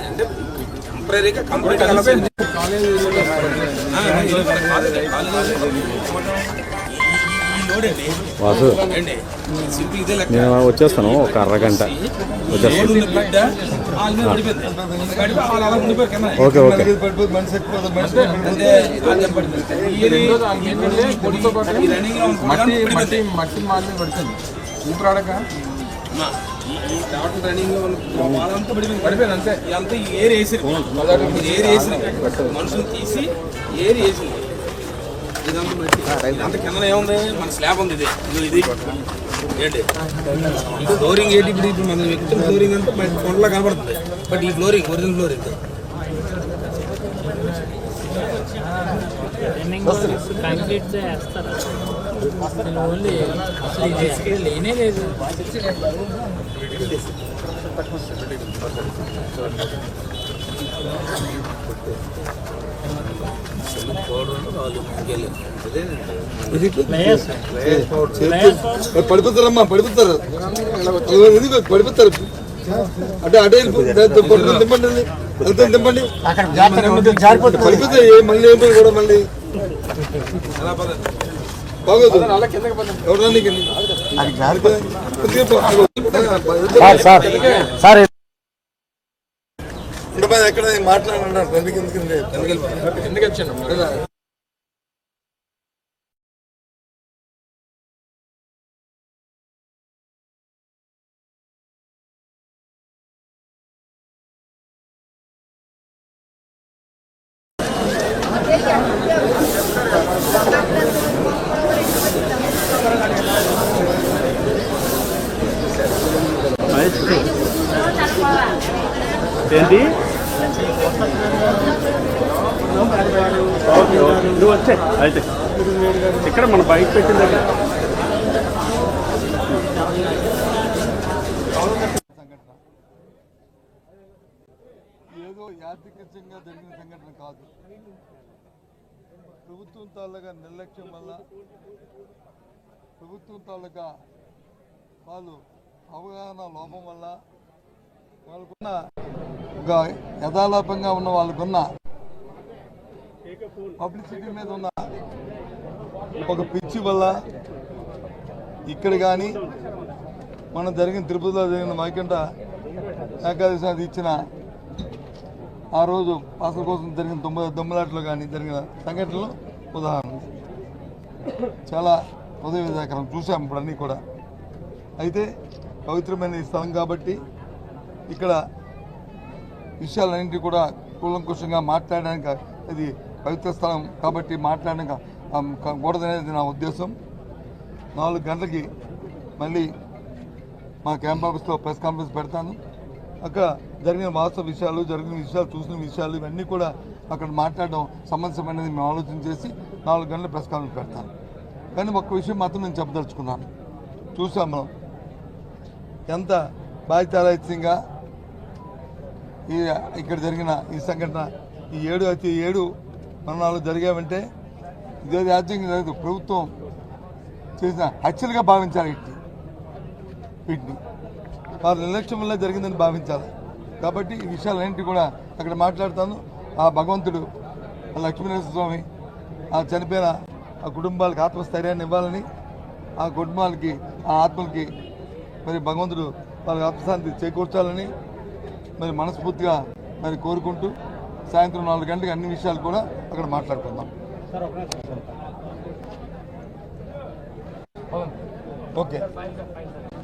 అంటే టెంపరీగా కంప్లీట్ అయిపోయింది వాసు నేను వచ్చేస్తాను ఒక అరగంట. వచ్చేస్తాను. Okay okay. మట్టి మట్టి పడిపోయింది. మట్టి మాత్రమే పడుతుంది. ఊపిరాడక? అంతే. ఇదంతా ఈ ఏర్ వేసిరు ఏర్ వేసిరు మనుషులు తీసి ఏర్ వేసింది ఇదంతా కింద ఏముంది? మన స్లాబ్ ఉంది ఇది. ఏంటి? ఫ్లోరింగ్ ఏంటి? ఇప్పుడు మనం ఫ్లోరింగ్ అంతా బయట కొండలా కనబడుతుంది. బట్ ఈ ఫ్లోరింగ్ ఒరిజినల్ ఫ్లోరింగ్ కాంక్రీట్ వేస్తారా? అసలు ఓన్లీ అసలు బేసిక్గా లేనే లేదు పడిపోతారమ్మా పడిపోతారు పడిపోతారు అంటే అటే తిప్పండి వెళ్తుంది తిప్పండి పడిపోతాయి మళ్ళీ ఏంటో కూడా మళ్ళీ. బాగోదు. ఎవరన్నా నీకు సార్ సార్ సార్ ఎక్కడ మాట్లాడన్నారు ఎందుకు ఎందుకు ఎందుకు వచ్చాను? ఏంటి? నువ్వు వచ్చే అయితే. ఇక్కడ మన బైక్ పెట్టిన దగ్గర. ఏదో యాదృచ్ఛికంగా జరిగిన సంఘటన కాదు. ప్రభుత్వం తాలూకా నిర్లక్ష్యం వల్ల ప్రభుత్వం తాలూకా వాళ్ళు అవగాహన లోపం వల్ల వాళ్ళకున్న ఒక యథాలాపంగా ఉన్న వాళ్ళకున్న పబ్లిసిటీ మీద ఉన్న ఒక పిచ్చి వల్ల ఇక్కడ కానీ మనం జరిగిన తిరుపతిలో జరిగిన వైకుంఠ ఏకాదశి అది ఇచ్చిన ఆ రోజు పాసల కోసం జరిగిన దొమ్మ దొమ్మలాట్లో కానీ జరిగిన సంఘటనలు ఉదాహరణ చాలా హృదయ విధాకరం చూసాం ఇప్పుడు అన్నీ కూడా. అయితే పవిత్రమైన ఈ స్థలం కాబట్టి ఇక్కడ విషయాలన్నింటి కూడా కూలంకుషంగా మాట్లాడడానికి అది పవిత్ర స్థలం కాబట్టి మాట్లాడడానికి కూడదనేది నా ఉద్దేశం. నాలుగు గంటలకి మళ్ళీ మా క్యాంప్ ఆఫీస్లో ప్రెస్ కాన్ఫరెన్స్ పెడతాను. అక్కడ జరిగిన వాస్తవ విషయాలు జరిగిన విషయాలు చూసిన విషయాలు ఇవన్నీ కూడా అక్కడ మాట్లాడడం సమంజసమైనది మేము ఆలోచన చేసి నాలుగు గంటల ప్రెస్ కాన్ఫరెన్స్ పెడతాను. కానీ ఒక్క విషయం మాత్రం నేను చెప్పదలుచుకున్నాను. చూసాం మనం. ఎంత బాధ్యతారహితంగా ఈ ఇక్కడ జరిగిన ఈ సంఘటన ఈ ఏడు అయితే ఏడు మరణాలు జరిగావంటే ఇదే రాజ్యాంగం లేదు ప్రభుత్వం చేసిన హత్యలుగా భావించాలి వీటిని. వీటిని. వారి నిర్లక్ష్యం వల్ల జరిగిందని భావించాలి. కాబట్టి ఈ విషయాలన్నింటి కూడా అక్కడ మాట్లాడతాను. ఆ భగవంతుడు ఆ లక్ష్మీనరసింహ స్వామి ఆ చనిపోయిన ఆ కుటుంబాలకు ఆత్మస్థైర్యాన్ని ఇవ్వాలని ఆ కుటుంబాలకి ఆ ఆత్మలకి మరి భగవంతుడు వాళ్ళకి ఆత్మశాంతి చేకూర్చాలని మరి మనస్ఫూర్తిగా మరి కోరుకుంటూ సాయంత్రం నాలుగు గంటలకు అన్ని విషయాలు కూడా అక్కడ మాట్లాడుకుందాం. ఓకే.